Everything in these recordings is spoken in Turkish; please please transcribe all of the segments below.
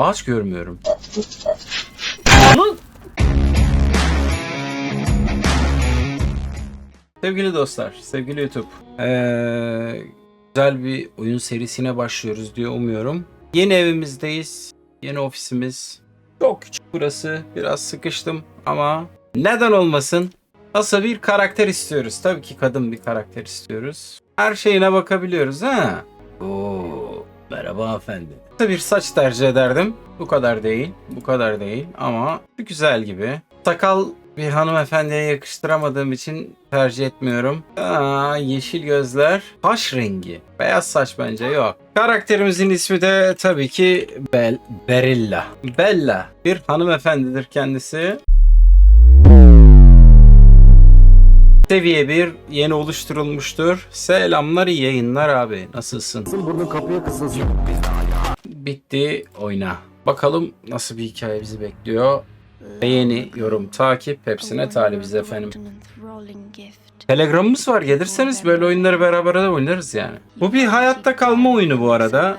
Ağaç görmüyorum. Lan! Sevgili dostlar, sevgili YouTube. Ee, güzel bir oyun serisine başlıyoruz diye umuyorum. Yeni evimizdeyiz. Yeni ofisimiz. Çok küçük burası. Biraz sıkıştım ama neden olmasın? Nasıl bir karakter istiyoruz? Tabii ki kadın bir karakter istiyoruz. Her şeyine bakabiliyoruz ha. Merhaba efendim. Bir saç tercih ederdim. Bu kadar değil. Bu kadar değil ama güzel gibi. Sakal bir hanımefendiye yakıştıramadığım için tercih etmiyorum. Aa, yeşil gözler. Saç rengi. Beyaz saç bence yok. Karakterimizin ismi de tabii ki Bel Berilla. Bella. Bir hanımefendidir kendisi. Seviye 1 yeni oluşturulmuştur. Selamlar iyi yayınlar abi. Nasılsın? Burnun kapıya kısılsın. Bitti oyna. Bakalım nasıl bir hikaye bizi bekliyor. Beğeni, yorum, takip hepsine talibiz efendim. Telegramımız var. Gelirseniz böyle oyunları beraber de oynarız yani. Bu bir hayatta kalma oyunu bu arada.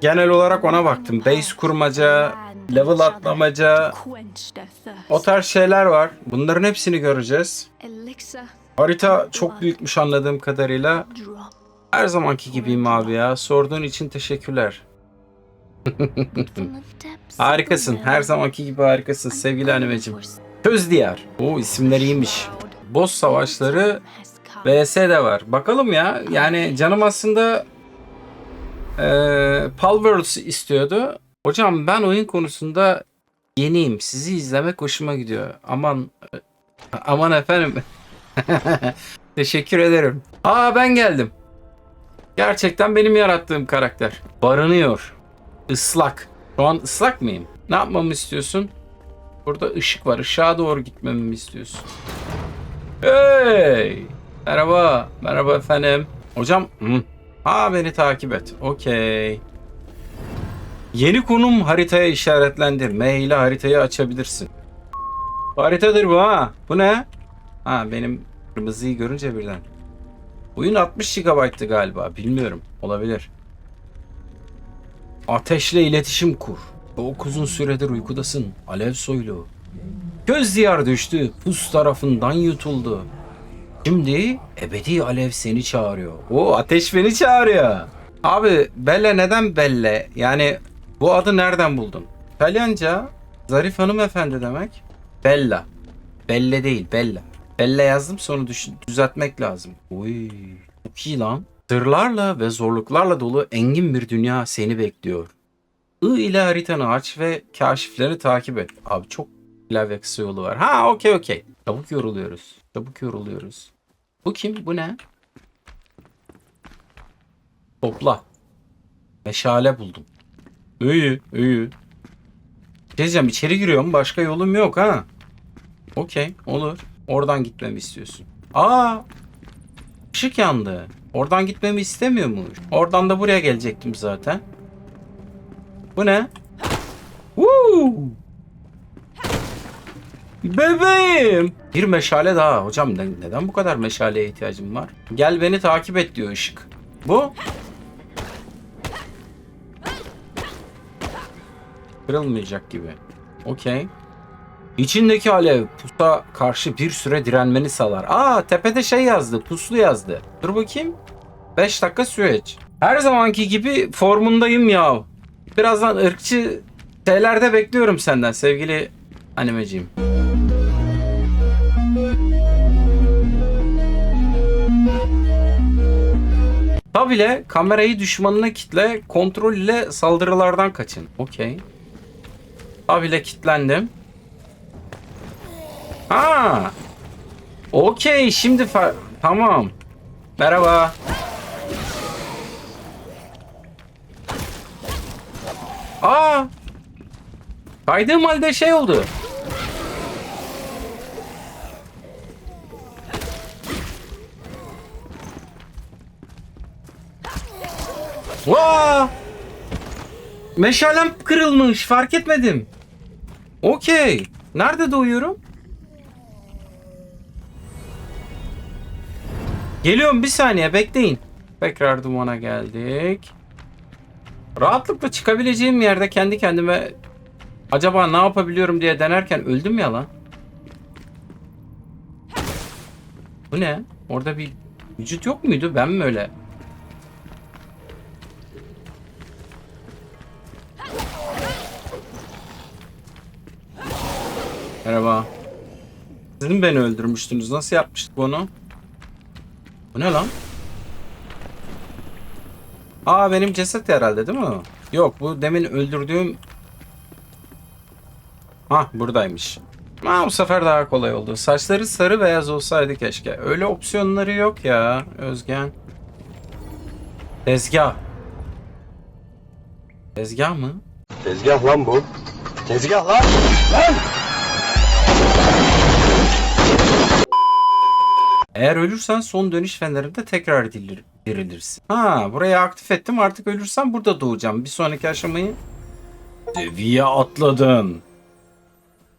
Genel olarak ona baktım. Base kurmaca, level atlamaca, o tarz şeyler var. Bunların hepsini göreceğiz. Harita çok büyükmüş anladığım kadarıyla. Her zamanki gibiyim abi ya. Sorduğun için teşekkürler. Harikasın. Her zamanki gibi harikasın sevgili animecim. Köz Diyar. O isimler iyiymiş. Boss savaşları VS de var. Bakalım ya. Yani canım aslında eee Pal Worlds istiyordu. Hocam ben oyun konusunda yeniyim. Sizi izlemek hoşuma gidiyor. Aman e, aman efendim. Teşekkür ederim. Aa ben geldim. Gerçekten benim yarattığım karakter. Barınıyor. Islak. Şu an ıslak mıyım? Ne yapmamı istiyorsun? Burada ışık var. Işığa doğru gitmemi mi istiyorsun? Hey! Merhaba. Merhaba efendim. Hocam. Hı. Aa beni takip et. Okey. Yeni konum haritaya işaretlendi. M ile haritayı açabilirsin. Haritadır bu ha. Bu ne? Ha benim kırmızıyı görünce birden. Oyun 60 GB'tı galiba. Bilmiyorum. Olabilir. Ateşle iletişim kur. Çok uzun süredir uykudasın. Alev soylu. Göz diyar düştü. Pus tarafından yutuldu. Şimdi ebedi alev seni çağırıyor. O ateş beni çağırıyor. Abi Belle neden Belle? Yani bu adı nereden buldun? İtalyanca zarif hanımefendi demek. Bella. Belle değil Bella. Bella yazdım sonra düş- düzeltmek lazım. Oy çok iyi lan. Sırlarla ve zorluklarla dolu engin bir dünya seni bekliyor. I ile haritanı aç ve kaşiflerini takip et. Abi çok klavye kısa yolu var. Ha okey okey. Çabuk yoruluyoruz. Çabuk yoruluyoruz. Bu kim? Bu ne? Topla. Meşale buldum. İyi, iyi. Şey içeri giriyorum. Başka yolum yok ha. Okey, olur. Oradan gitmemi istiyorsun. Aa! Işık yandı. Oradan gitmemi istemiyormuş. Oradan da buraya gelecektim zaten. Bu ne? Woo! Bebeğim. Bir meşale daha. Hocam ne- neden bu kadar meşaleye ihtiyacım var? Gel beni takip et diyor ışık. Bu? Kırılmayacak gibi. Okey. İçindeki alev pusa karşı bir süre direnmeni sağlar. Aa tepede şey yazdı. Puslu yazdı. Dur bakayım. 5 dakika süreç. Her zamanki gibi formundayım ya. Birazdan ırkçı şeylerde bekliyorum senden sevgili animeciğim. Tab ile kamerayı düşmanına kitle, kontrol ile saldırılardan kaçın. Okey. Tab ile kilitlendim. Ha. Okey, şimdi fa- tamam. Merhaba. Aa! Kaydığım halde şey oldu. Vaa! Meşalem kırılmış. Fark etmedim. Okey. Nerede doğuyorum? Geliyorum bir saniye bekleyin. Tekrar dumana geldik. Rahatlıkla çıkabileceğim yerde kendi kendime acaba ne yapabiliyorum diye denerken öldüm ya lan. Bu ne? Orada bir vücut yok muydu? Ben mi öyle? Merhaba. Siz mi beni öldürmüştünüz? Nasıl yapmıştık bunu? Ne lan? Aa benim ceset herhalde değil mi? Yok bu demin öldürdüğüm... Hah buradaymış. Ha bu sefer daha kolay oldu. Saçları sarı beyaz olsaydı keşke. Öyle opsiyonları yok ya Özgen. Tezgah. Tezgah mı? Tezgah lan bu. Tezgah lan. Lan! Eğer ölürsen son dönüş fenerinde tekrar dirilir- dirilirsin. Ha burayı aktif ettim artık ölürsem burada doğacağım. Bir sonraki aşamayı seviye atladın.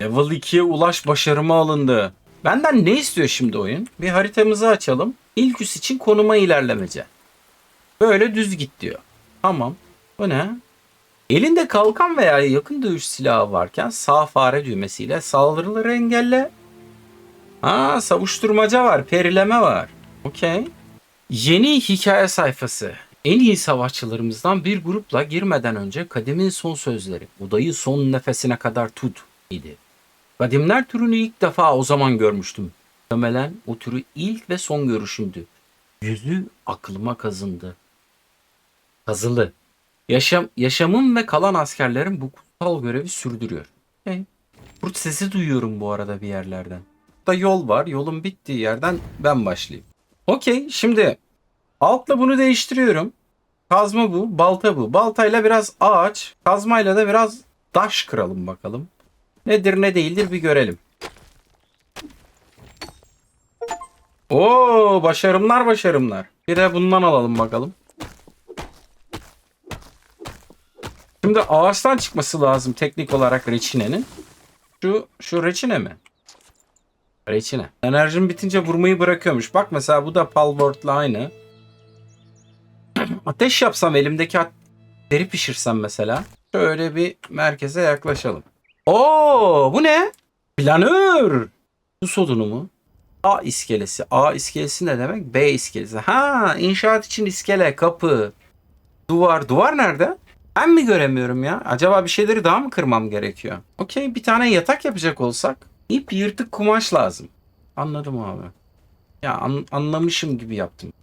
Level 2'ye ulaş başarımı alındı. Benden ne istiyor şimdi oyun? Bir haritamızı açalım. İlk üs için konuma ilerlemece. Böyle düz git diyor. Tamam. Bu ne? Elinde kalkan veya yakın dövüş silahı varken sağ fare düğmesiyle saldırıları engelle Aa savuşturmaca var, perileme var. Okey. Yeni hikaye sayfası. En iyi savaşçılarımızdan bir grupla girmeden önce kademin son sözleri. Odayı son nefesine kadar tut idi. Kadimler türünü ilk defa o zaman görmüştüm. Muhtemelen o türü ilk ve son görüşümdü. Yüzü aklıma kazındı. Kazılı. Yaşam, yaşamım ve kalan askerlerim bu kutsal görevi sürdürüyor. Hey. Kurt sesi duyuyorum bu arada bir yerlerden da yol var. Yolun bittiği yerden ben başlayayım. Okey şimdi altla bunu değiştiriyorum. Kazma bu, balta bu. Baltayla biraz ağaç, kazmayla da biraz taş kıralım bakalım. Nedir ne değildir bir görelim. Oo başarımlar başarımlar. Bir de bundan alalım bakalım. Şimdi ağaçtan çıkması lazım teknik olarak reçinenin. Şu şu reçine mi? Reçine. Enerjim bitince vurmayı bırakıyormuş. Bak mesela bu da Palworth'la aynı. Ateş yapsam elimdeki deri pişirsem mesela. Şöyle bir merkeze yaklaşalım. Oo, bu ne? Planör. Su odunu mu? A iskelesi. A iskelesi ne demek? B iskelesi. Ha, inşaat için iskele, kapı, duvar. Duvar nerede? Ben mi göremiyorum ya? Acaba bir şeyleri daha mı kırmam gerekiyor? Okey, bir tane yatak yapacak olsak İp yırtık kumaş lazım. Anladım abi. Ya an- anlamışım gibi yaptım.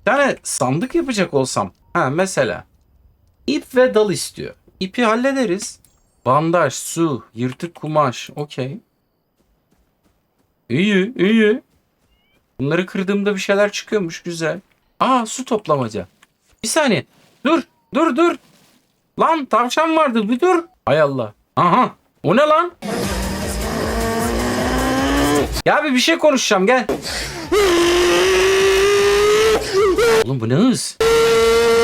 Bir tane sandık yapacak olsam. Ha mesela. İp ve dal istiyor. İpi hallederiz. Bandaj, su, yırtık kumaş. Okey. İyi, iyi. Bunları kırdığımda bir şeyler çıkıyormuş. Güzel. Aa su toplamaca. Bir saniye. Dur. Dur dur. Lan tavşan vardı. Bir dur. Hay Allah. Aha. O ne lan? Ya bir bir şey konuşacağım gel. Oğlum bu ne hız?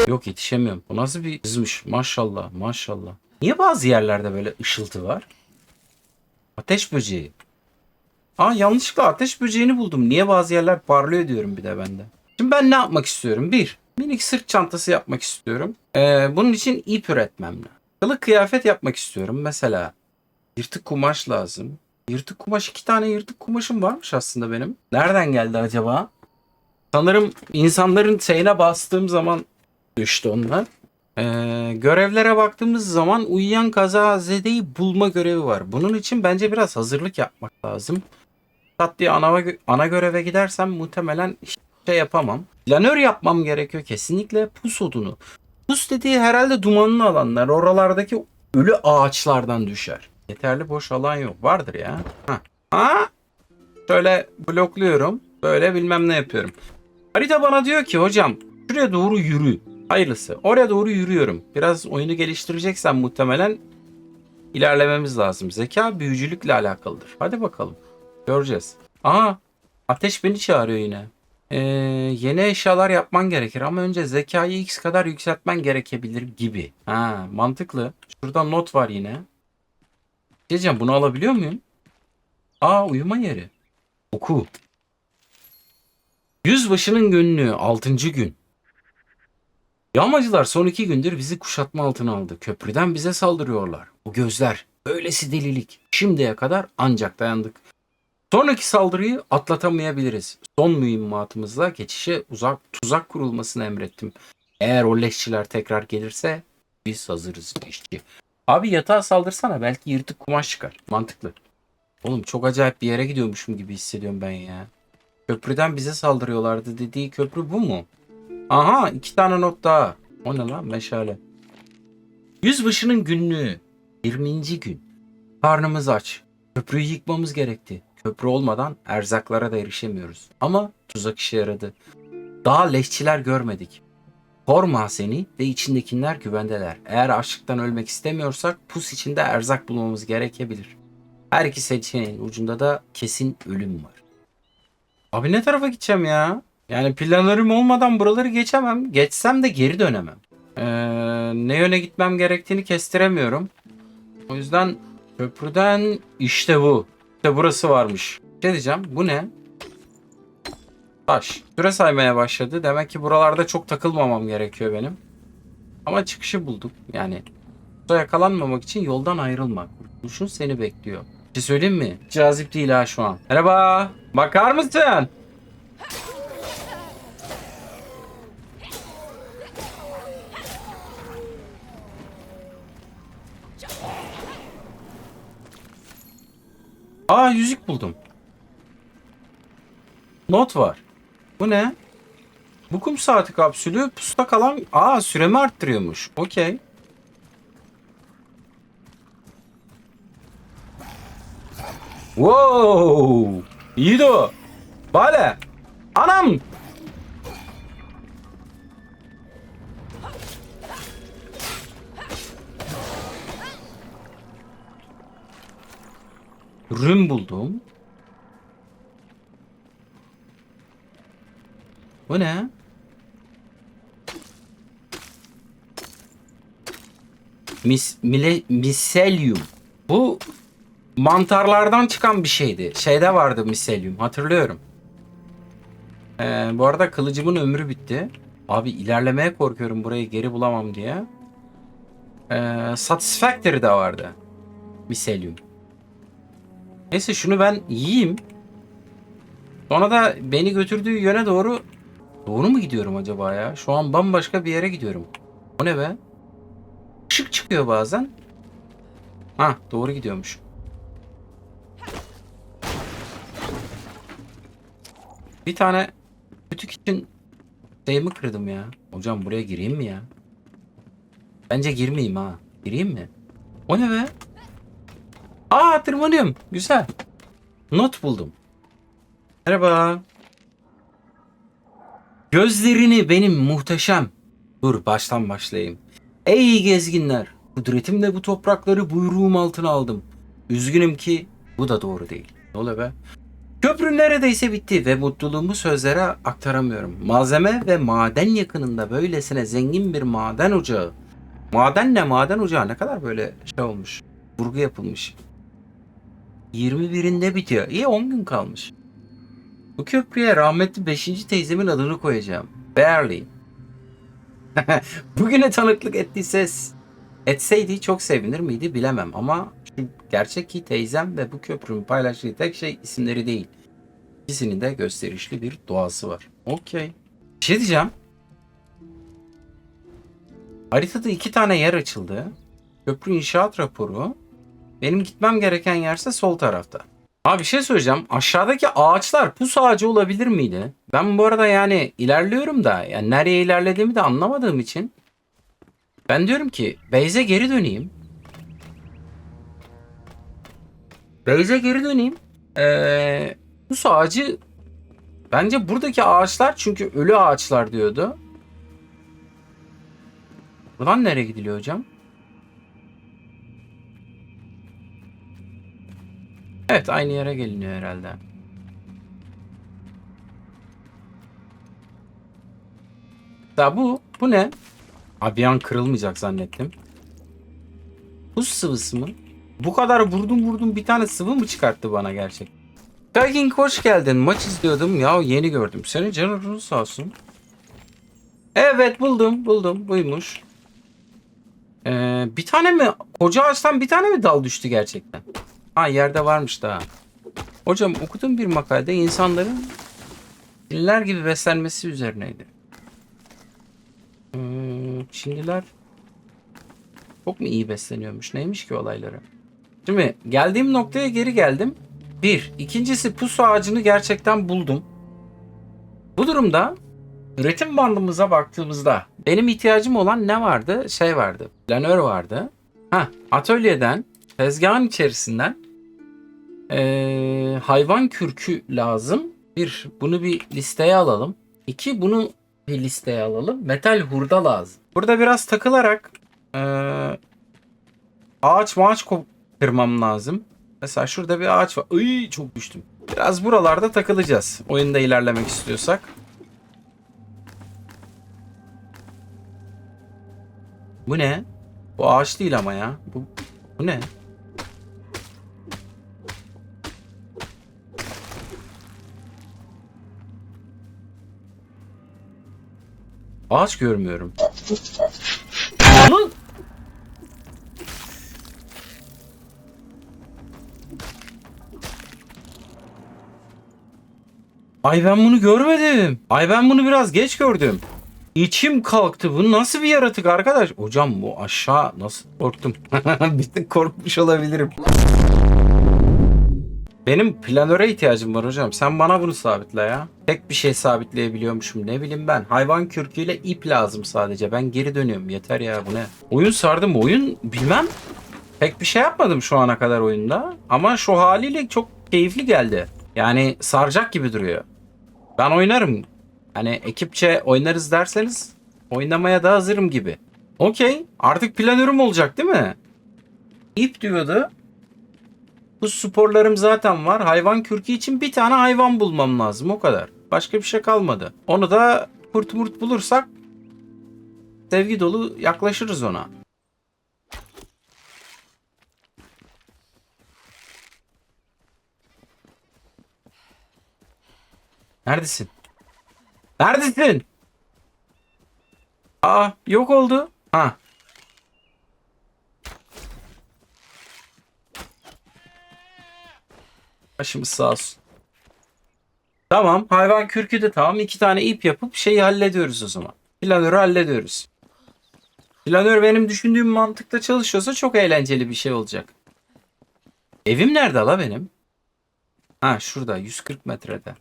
Yok yetişemiyorum. Bu nasıl bir hızmış maşallah maşallah. Niye bazı yerlerde böyle ışıltı var? Ateş böceği. Aa yanlışlıkla ateş böceğini buldum. Niye bazı yerler parlıyor diyorum bir de bende. Şimdi ben ne yapmak istiyorum? Bir, minik sırt çantası yapmak istiyorum. Ee, bunun için ip üretmem lazım. Kılık kıyafet yapmak istiyorum. Mesela yırtık kumaş lazım. Yırtık kumaş iki tane yırtık kumaşım varmış aslında benim. Nereden geldi acaba? Sanırım insanların şeyine bastığım zaman düştü onlar. Ee, görevlere baktığımız zaman uyuyan kazazedeyi bulma görevi var. Bunun için bence biraz hazırlık yapmak lazım. Tat diye ana, ana göreve gidersem muhtemelen şey yapamam. Planör yapmam gerekiyor kesinlikle pus odunu. Pus dediği herhalde dumanlı alanlar. Oralardaki ölü ağaçlardan düşer. Yeterli boş alan yok. Vardır ya. Ha. Ha? Şöyle blokluyorum. Böyle bilmem ne yapıyorum. Harita bana diyor ki hocam şuraya doğru yürü. Hayırlısı. Oraya doğru yürüyorum. Biraz oyunu geliştireceksen muhtemelen ilerlememiz lazım. Zeka büyücülükle alakalıdır. Hadi bakalım. Göreceğiz. Aha ateş beni çağırıyor yine. Ee, yeni eşyalar yapman gerekir ama önce zekayı x kadar yükseltmen gerekebilir gibi. Ha mantıklı. Şurada not var yine. Diyeceğim bunu alabiliyor muyum? Aa uyuma yeri. Oku. Yüzbaşının günlüğü 6. gün. Yağmacılar son iki gündür bizi kuşatma altına aldı. Köprüden bize saldırıyorlar. O gözler. Öylesi delilik. Şimdiye kadar ancak dayandık. Sonraki saldırıyı atlatamayabiliriz. Son mühimmatımızla geçişe uzak tuzak kurulmasını emrettim. Eğer o leşçiler tekrar gelirse biz hazırız leşçi. Abi yatağa saldırsana belki yırtık kumaş çıkar. Mantıklı. Oğlum çok acayip bir yere gidiyormuşum gibi hissediyorum ben ya. Köprüden bize saldırıyorlardı dediği köprü bu mu? Aha iki tane not daha. O ne lan meşale. Yüzbaşının günlüğü. 20. gün. Karnımız aç. Köprüyü yıkmamız gerekti. Köprü olmadan erzaklara da erişemiyoruz. Ama tuzak işe yaradı. Daha leşçiler görmedik. Kor mahzeni ve içindekiler güvendeler. Eğer açlıktan ölmek istemiyorsak pus içinde erzak bulmamız gerekebilir. Her iki seçeneğin ucunda da kesin ölüm var. Abi ne tarafa gideceğim ya? Yani planlarım olmadan buraları geçemem. Geçsem de geri dönemem. Ee, ne yöne gitmem gerektiğini kestiremiyorum. O yüzden köprüden işte bu. İşte burası varmış. Bir Şey diyeceğim. Bu ne? Taş. Süre saymaya başladı. Demek ki buralarda çok takılmamam gerekiyor benim. Ama çıkışı bulduk. Yani Suya yakalanmamak için yoldan ayrılma. Kurtuluşun seni bekliyor. Bir şey söyleyeyim mi? Cazip değil ha şu an. Merhaba. Bakar mısın? Aa yüzük buldum. Not var. Bu ne? Bu kum saati kapsülü pusta kalan... Aa süremi arttırıyormuş. Okey. Wow! İyiydi o. Bale. Anam! Rüm buldum. Bu ne? Mis, mile, miselyum. Bu mantarlardan çıkan bir şeydi. Şeyde vardı miselyum. Hatırlıyorum. Ee, bu arada kılıcımın ömrü bitti. Abi ilerlemeye korkuyorum burayı geri bulamam diye. Ee, Satisfactory de vardı. Miselyum. Neyse şunu ben yiyeyim. Sonra da beni götürdüğü yöne doğru doğru mu gidiyorum acaba ya? Şu an bambaşka bir yere gidiyorum. O ne be? Işık çıkıyor bazen. Ha doğru gidiyormuş. Bir tane kütük için şeyimi kırdım ya. Hocam buraya gireyim mi ya? Bence girmeyeyim ha. Gireyim mi? O ne be? Aa tırmanıyorum. Güzel. Not buldum. Merhaba. Gözlerini benim muhteşem. Dur baştan başlayayım. Ey gezginler. Kudretimle bu toprakları buyruğum altına aldım. Üzgünüm ki bu da doğru değil. Ne oluyor be? Köprü neredeyse bitti ve mutluluğumu sözlere aktaramıyorum. Malzeme ve maden yakınında böylesine zengin bir maden ocağı. Madenle maden ocağı ne kadar böyle şey olmuş. Vurgu yapılmış. 21'inde bitiyor. İyi 10 gün kalmış. Bu köprüye rahmetli 5. teyzemin adını koyacağım. Barely. Bugüne tanıklık ettiyse etseydi çok sevinir miydi bilemem ama şu gerçek ki teyzem ve bu köprünün paylaştığı tek şey isimleri değil. İkisinin de gösterişli bir doğası var. Okey. Bir şey diyeceğim. Haritada iki tane yer açıldı. Köprü inşaat raporu. Benim gitmem gereken yerse sol tarafta. Abi bir şey söyleyeceğim. Aşağıdaki ağaçlar pus ağacı olabilir miydi? Ben bu arada yani ilerliyorum da yani nereye ilerlediğimi de anlamadığım için ben diyorum ki Beyze geri döneyim. Beyze geri döneyim. Ee, pus ağacı bence buradaki ağaçlar çünkü ölü ağaçlar diyordu. Buradan nereye gidiliyor hocam? Evet aynı yere geliniyor herhalde. Ya bu, bu ne? Abi bir kırılmayacak zannettim. Buz sıvısı mı? Bu kadar vurdum vurdum bir tane sıvı mı çıkarttı bana gerçek? Kaking hoş geldin. Maç izliyordum. Ya yeni gördüm. Senin canın sağ olsun. Evet buldum buldum buymuş. Ee, bir tane mi koca ağaçtan bir tane mi dal düştü gerçekten? Ha yerde varmış daha. Hocam okuduğum bir makalede insanların Çinliler gibi beslenmesi üzerineydi. Hmm, Çinliler çok mu iyi besleniyormuş? Neymiş ki olayları? Şimdi geldiğim noktaya geri geldim. Bir. ikincisi pusu ağacını gerçekten buldum. Bu durumda üretim bandımıza baktığımızda benim ihtiyacım olan ne vardı? Şey vardı. Planör vardı. Ha, atölyeden tezgahın içerisinden eee, hayvan kürkü lazım. Bir, bunu bir listeye alalım. İki, bunu bir listeye alalım. Metal hurda lazım. Burada biraz takılarak eee, ağaç maaç kırmam lazım. Mesela şurada bir ağaç var. Iy, çok düştüm. Biraz buralarda takılacağız. Oyunda ilerlemek istiyorsak. Bu ne? Bu ağaç değil ama ya. Bu, bu ne? Ağaç görmüyorum. Lan! Ay ben bunu görmedim. Ay ben bunu biraz geç gördüm. İçim kalktı. Bu nasıl bir yaratık arkadaş? Hocam bu aşağı nasıl korktum. bir tık korkmuş olabilirim. Benim planöre ihtiyacım var hocam. Sen bana bunu sabitle ya. Tek bir şey sabitleyebiliyormuşum. Ne bileyim ben. Hayvan kürküyle ip lazım sadece. Ben geri dönüyorum. Yeter ya bu ne? Oyun sardı mı? Oyun bilmem. Pek bir şey yapmadım şu ana kadar oyunda. Ama şu haliyle çok keyifli geldi. Yani saracak gibi duruyor. Ben oynarım. Hani ekipçe oynarız derseniz oynamaya da hazırım gibi. Okey. Artık planörüm olacak değil mi? İp diyordu. Bu sporlarım zaten var. Hayvan kürkü için bir tane hayvan bulmam lazım. O kadar. Başka bir şey kalmadı. Onu da kurt murt bulursak sevgi dolu yaklaşırız ona. Neredesin? Neredesin? Aa yok oldu. Ha. Başımız sağ olsun. Tamam hayvan kürkü de tamam. iki tane ip yapıp şeyi hallediyoruz o zaman. Planörü hallediyoruz. Planör benim düşündüğüm mantıkta çalışıyorsa çok eğlenceli bir şey olacak. Evim nerede la benim? Ha şurada 140 metrede.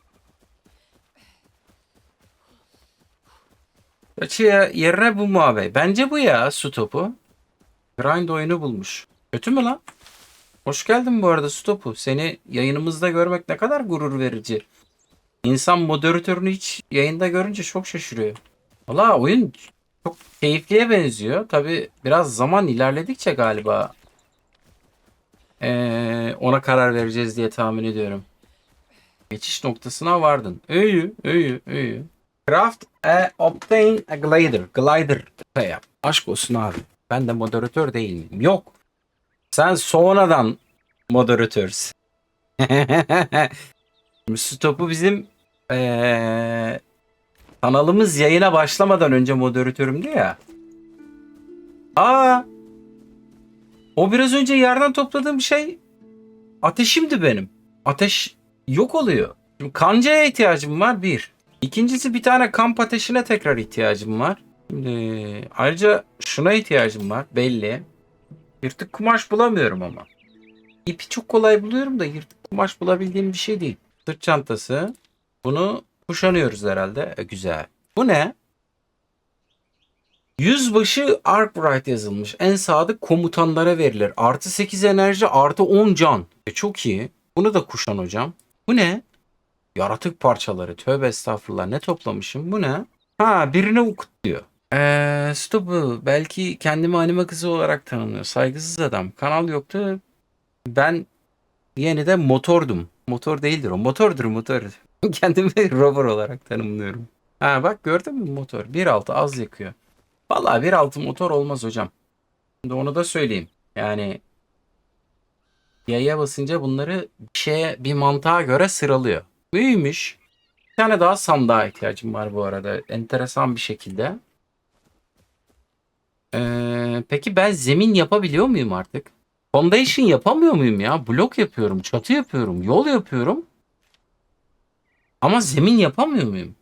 Açıya yerine bu mu abi? Bence bu ya su topu. Grind oyunu bulmuş. Kötü mü lan? Hoş geldin bu arada su topu. Seni yayınımızda görmek ne kadar gurur verici. İnsan moderatörünü hiç yayında görünce çok şaşırıyor. Valla oyun çok keyifliye benziyor. Tabi biraz zaman ilerledikçe galiba ee, ona karar vereceğiz diye tahmin ediyorum. Geçiş noktasına vardın. İyi, iyi, iyi. Craft a obtain a glider. Glider. Aşk olsun abi. Ben de moderatör değil miyim? Yok. Sen sonradan moderatörsün. Stop'u bizim eee, kanalımız yayına başlamadan önce moderatörümdü ya. Aa. O biraz önce yerden topladığım şey ateşimdi benim. Ateş yok oluyor. Şimdi kancaya ihtiyacım var bir. İkincisi bir tane kamp ateşine tekrar ihtiyacım var. Şimdi, ayrıca şuna ihtiyacım var belli. Yırtık kumaş bulamıyorum ama. İpi çok kolay buluyorum da yırtık kumaş bulabildiğim bir şey değil. Sırt çantası. Bunu kuşanıyoruz herhalde. E, güzel. Bu ne? Yüzbaşı Arkwright yazılmış. En sadık komutanlara verilir. Artı 8 enerji artı 10 can. E, çok iyi. Bunu da kuşan hocam. Bu ne? Yaratık parçaları. Tövbe estağfurullah. Ne toplamışım? Bu ne? Ha birine okut diyor. Eee Stop'u belki kendimi anime kızı olarak tanımlıyor. Saygısız adam. Kanal yoktu. Ben yeni de motordum. Motor değildir o. Motordur motor. Kendimi rover olarak tanımlıyorum. Ha bak gördün mü motor? 1.6 az yakıyor. Vallahi 1.6 motor olmaz hocam. Şimdi onu da söyleyeyim. Yani yaya basınca bunları bir şeye bir mantığa göre sıralıyor. İyiymiş. Bir tane daha sandığa ihtiyacım var bu arada. Enteresan bir şekilde. Ee, peki ben zemin yapabiliyor muyum artık? Foundation yapamıyor muyum ya? Blok yapıyorum, çatı yapıyorum, yol yapıyorum. Ama zemin yapamıyor muyum?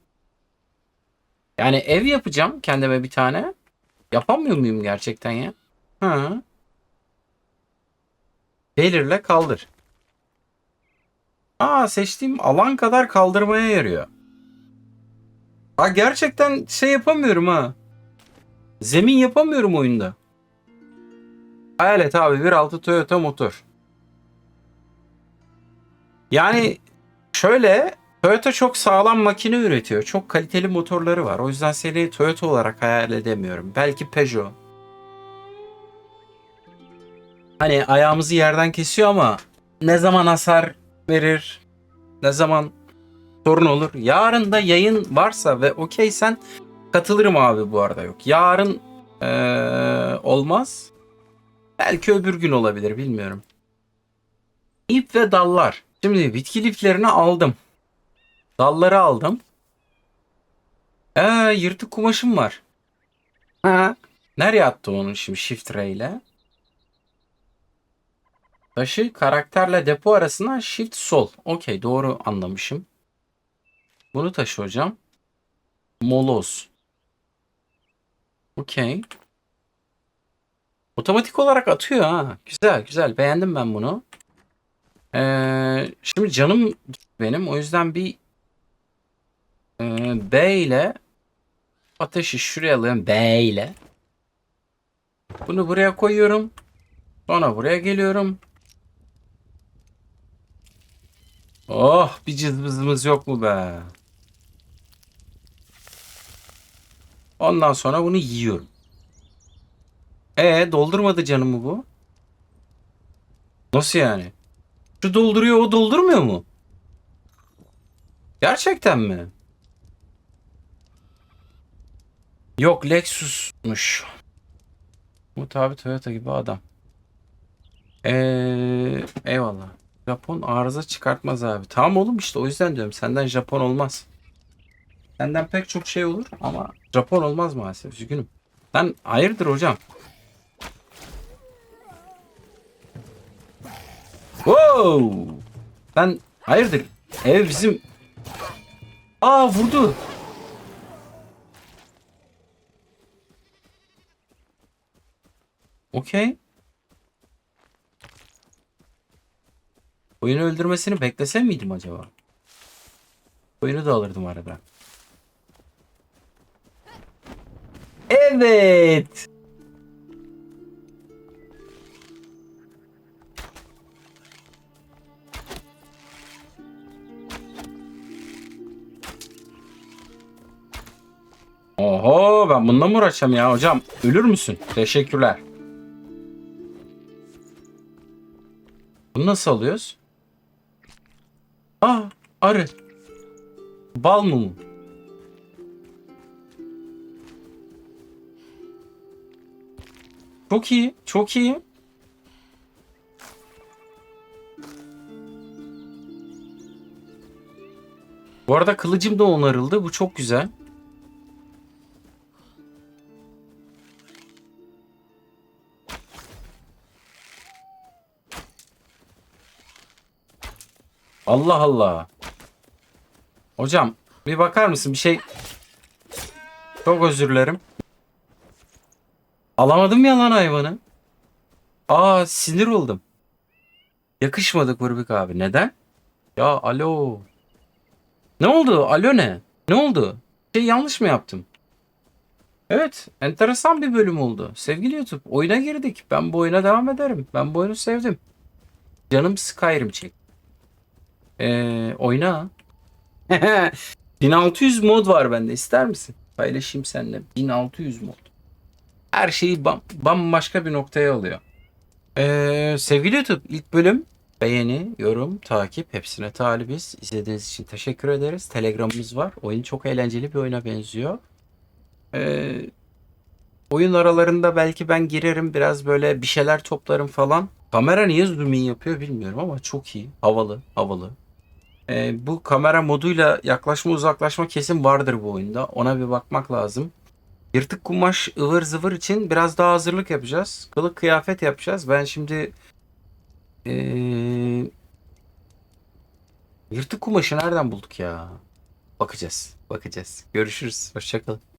Yani ev yapacağım kendime bir tane. Yapamıyor muyum gerçekten ya? Ha. Belirle kaldır. Aa seçtiğim alan kadar kaldırmaya yarıyor. Ha gerçekten şey yapamıyorum ha. Zemin yapamıyorum oyunda. Hayalet abi 1.6 Toyota motor. Yani şöyle Toyota çok sağlam makine üretiyor. Çok kaliteli motorları var. O yüzden seni Toyota olarak hayal edemiyorum. Belki Peugeot. Hani ayağımızı yerden kesiyor ama ne zaman hasar verir, ne zaman sorun olur. Yarın da yayın varsa ve okeysen katılırım abi bu arada yok. Yarın eee, olmaz. Belki öbür gün olabilir bilmiyorum. İp ve dallar. Şimdi bitki liflerini aldım. Dalları aldım. Ee, yırtık kumaşım var. Ha. Nereye attı onu şimdi shift R ile? Taşı karakterle depo arasında shift sol. Okey doğru anlamışım. Bunu taşı hocam. Moloz. Okey. Otomatik olarak atıyor ha. Güzel güzel beğendim ben bunu. Ee, şimdi canım benim o yüzden bir e, B ile ateşi şuraya alıyorum B ile. Bunu buraya koyuyorum. Sonra buraya geliyorum. Oh bir cızbızımız yok mu be? Ondan sonra bunu yiyorum. E doldurmadı canımı bu. Nasıl yani? Şu dolduruyor o doldurmuyor mu? Gerçekten mi? Yok Lexus'muş. Bu tabi Toyota gibi adam. Ee, eyvallah. Japon arıza çıkartmaz abi. Tamam oğlum işte o yüzden diyorum senden Japon olmaz. Senden pek çok şey olur ama Japon olmaz maalesef üzgünüm. Sen hayırdır hocam? Wow! Ben hayırdır? Ev bizim... Aa vurdu. Okey. Oyunu öldürmesini beklesem miydim acaba? Oyunu da alırdım arada. Evet. Oho ben bununla mı uğraşacağım ya hocam? Ölür müsün? Teşekkürler. Bunu nasıl alıyoruz? Aa arı. Bal mumu. Çok iyi. Çok iyi. Bu arada kılıcım da onarıldı. Bu çok güzel. Allah Allah. Hocam bir bakar mısın? Bir şey... Çok özür dilerim. Alamadım ya lan hayvanı. Aa sinir oldum. Yakışmadı Kurbik abi. Neden? Ya alo. Ne oldu? Alo ne? Ne oldu? Şey yanlış mı yaptım? Evet, enteresan bir bölüm oldu. Sevgili YouTube, oyuna girdik. Ben bu oyuna devam ederim. Ben bu oyunu sevdim. Canım Skyrim çek. Ee, oyna. 1600 mod var bende. İster misin? Paylaşayım seninle. 1600 mod. Her şeyi bam, bambaşka bir noktaya alıyor. Ee, sevgili YouTube ilk bölüm beğeni, yorum, takip hepsine talibiz. İzlediğiniz için teşekkür ederiz. Telegramımız var. Oyun çok eğlenceli bir oyuna benziyor. Ee, oyun aralarında belki ben girerim biraz böyle bir şeyler toplarım falan. Kamera niye zoom in yapıyor bilmiyorum ama çok iyi. Havalı, havalı. Ee, bu kamera moduyla yaklaşma uzaklaşma kesin vardır bu oyunda. Ona bir bakmak lazım. Yırtık kumaş ıvır zıvır için biraz daha hazırlık yapacağız. Kılık kıyafet yapacağız. Ben şimdi ee, yırtık kumaşı nereden bulduk ya? Bakacağız. Bakacağız. Görüşürüz. Hoşçakalın.